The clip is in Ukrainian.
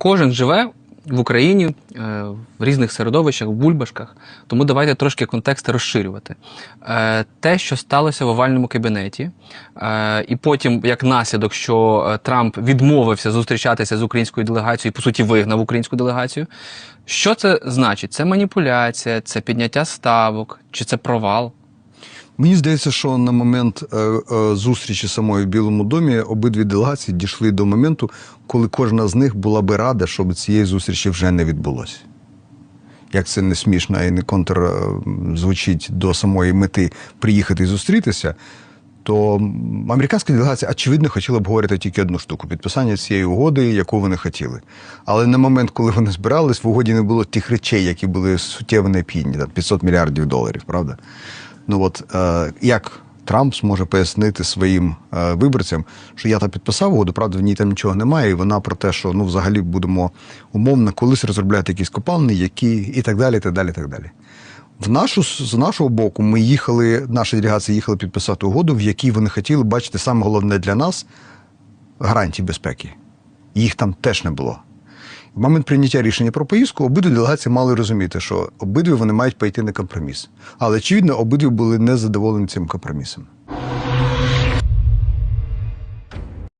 кожен живе в Україні е, в різних середовищах, в бульбашках. Тому давайте трошки контексти розширювати. Е, те, що сталося в овальному кабінеті, е, і потім, як наслідок, що Трамп відмовився зустрічатися з українською делегацією, і, по суті, вигнав українську делегацію. Що це значить? Це маніпуляція, це підняття ставок, чи це провал? Мені здається, що на момент е, е, зустрічі самої в Білому домі обидві делегації дійшли до моменту, коли кожна з них була би рада, щоб цієї зустрічі вже не відбулося. Як це не смішно і не контр е, звучить до самої мети приїхати і зустрітися, то американська делегація, очевидно, хотіла б говорити тільки одну штуку підписання цієї угоди, яку вони хотіли. Але на момент, коли вони збирались, в угоді не було тих речей, які були суттєво необхідні, там 500 мільярдів доларів, правда? Ну от е, як Трамп зможе пояснити своїм е, виборцям, що я там підписав угоду, правда, в ній там нічого немає, і вона про те, що ну взагалі будемо умовно колись розробляти якісь копалини, які і так далі, і так далі, і так далі. В нашу з нашого боку, ми їхали, наша делегація їхала підписати угоду, в якій вони хотіли бачити саме головне для нас гарантії безпеки. Їх там теж не було. В момент прийняття рішення про поїздку обидві делегації мали розуміти, що обидві вони мають пойти на компроміс. Але очевидно, обидві були незадоволені цим компромісом.